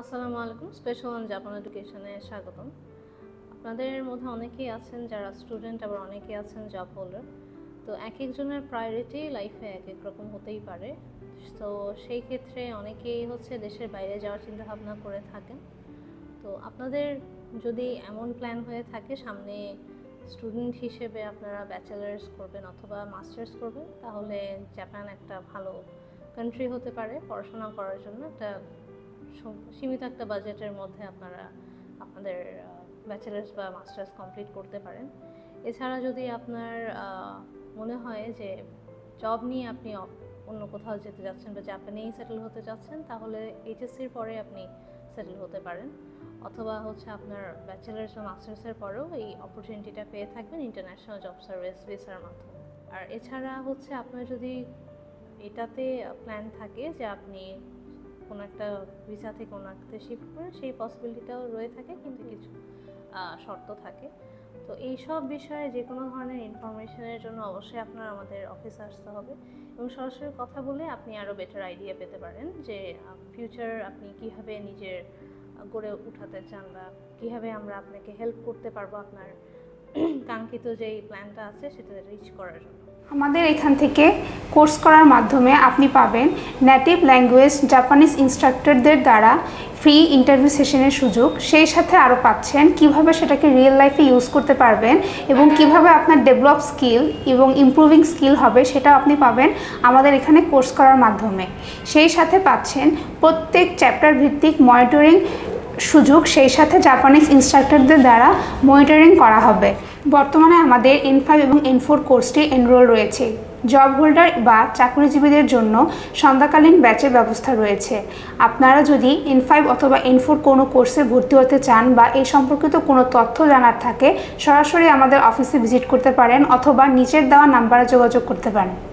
আসসালামু আলাইকুম। Special on Japan এডুকেশনে স্বাগতম। আপনাদের মধ্যে অনেকেই আছেন যারা স্টুডেন্ট আবার অনেকেই আছেন জব হোল্ডার তো এক একজনের প্রায়োরিটি লাইফে এক এক রকম হতেই পারে। তো সেই ক্ষেত্রে অনেকেই হচ্ছে দেশের বাইরে যাওয়ার চিন্তা ভাবনা করে থাকেন। তো আপনাদের যদি এমন প্ল্যান হয়ে থাকে, সামনে স্টুডেন্ট হিসেবে আপনারা ব্যাচেলার্স করবেন অথবা মাস্টার্স করবেন, তাহলে জাপান একটা ভালো কান্ট্রি হতে পারে পড়াশোনা করার জন্য। একটা সীমিত একটা বাজেটের মধ্যে আপনারা আপনাদের ব্যাচেলার্স বা মাস্টার্স কমপ্লিট করতে পারেন। এছাড়া যদি আপনার মনে হয় যে জব নিয়ে আপনি অন্য কোথাও যেতে যাচ্ছেন বা জাপানেই সেটেল হতে যাচ্ছেন তাহলে এইচএসসির পরে আপনি সেটেল হতে পারেন। অথবা হচ্ছে আপনার ব্যাচেলার্স বা মাস্টার্সের পরেও এই অপরচুনিটিটা পেয়ে থাকবেন ইন্টারন্যাশনাল জব সার্ভিস ভিসার মাধ্যমে। আর এছাড়া হচ্ছে আপনার যদি এটাতে প্ল্যান থাকে যে আপনি একটা ভিসা থেকে একটা শিফট করে সেই পসিবিলিটিটাও রয়ে থাকে, কিন্তু কিছু শর্ত থাকে। তো এই সব বিষয়ে যে কোনো ধরনের ইনফরমেশনের জন্য অবশ্যই আপনার আমাদের অফিসে আসতে হবে এবং সরাসরি কথা বলে আপনি আরও বেটার আইডিয়া পেতে পারেন যে ফিউচার আপনি কীভাবে নিজের গড়ে উঠাতে চান বা কীভাবে আমরা আপনাকে হেল্প করতে পারব আপনার, কাঙ্ক্ষিত যেই প্ল্যানটা আছে সেটা রিচ করার জন্য। আমাদের এখান থেকে কোর্স করার মাধ্যমে আপনি পাবেন নেটিভ ল্যাঙ্গুয়েজ জাপানিজ ইনস্ট্রাক্টরদের দ্বারা ফ্রি ইন্টারভিউ সেশনের সুযোগ। সেই সাথে আরও পাচ্ছেন কীভাবে সেটাকে রিয়েল লাইফে ইউজ করতে পারবেন এবং কীভাবে আপনার ডেভেলপ স্কিল এবং ইমপ্রুভিং স্কিল হবে সেটাও আপনি পাবেন আমাদের এখানে কোর্স করার মাধ্যমে। সেই সাথে পাচ্ছেন প্রত্যেক চ্যাপ্টার ভিত্তিক মনিটরিং সুযোগ, সেই সাথে জাপানিজ ইনস্ট্রাক্টরদের দ্বারা মনিটরিং করা হবে। বর্তমানে আমাদের এন ফাইভ এবং এন ফোর কোর্সটি এনরোল রয়েছে। জব হোল্ডার বা চাকরিজীবীদের জন্য সন্ধ্যাকালীন ব্যাচের ব্যবস্থা রয়েছে। আপনারা যদি এন ফাইভ অথবা এন ফোর কোনো কোর্সে ভর্তি হতে চান বা এই সম্পর্কিত কোনো তথ্য জানার থাকে, সরাসরি আমাদের অফিসে ভিজিট করতে পারেন অথবা নিচের দেওয়া নাম্বারে যোগাযোগ করতে পারেন।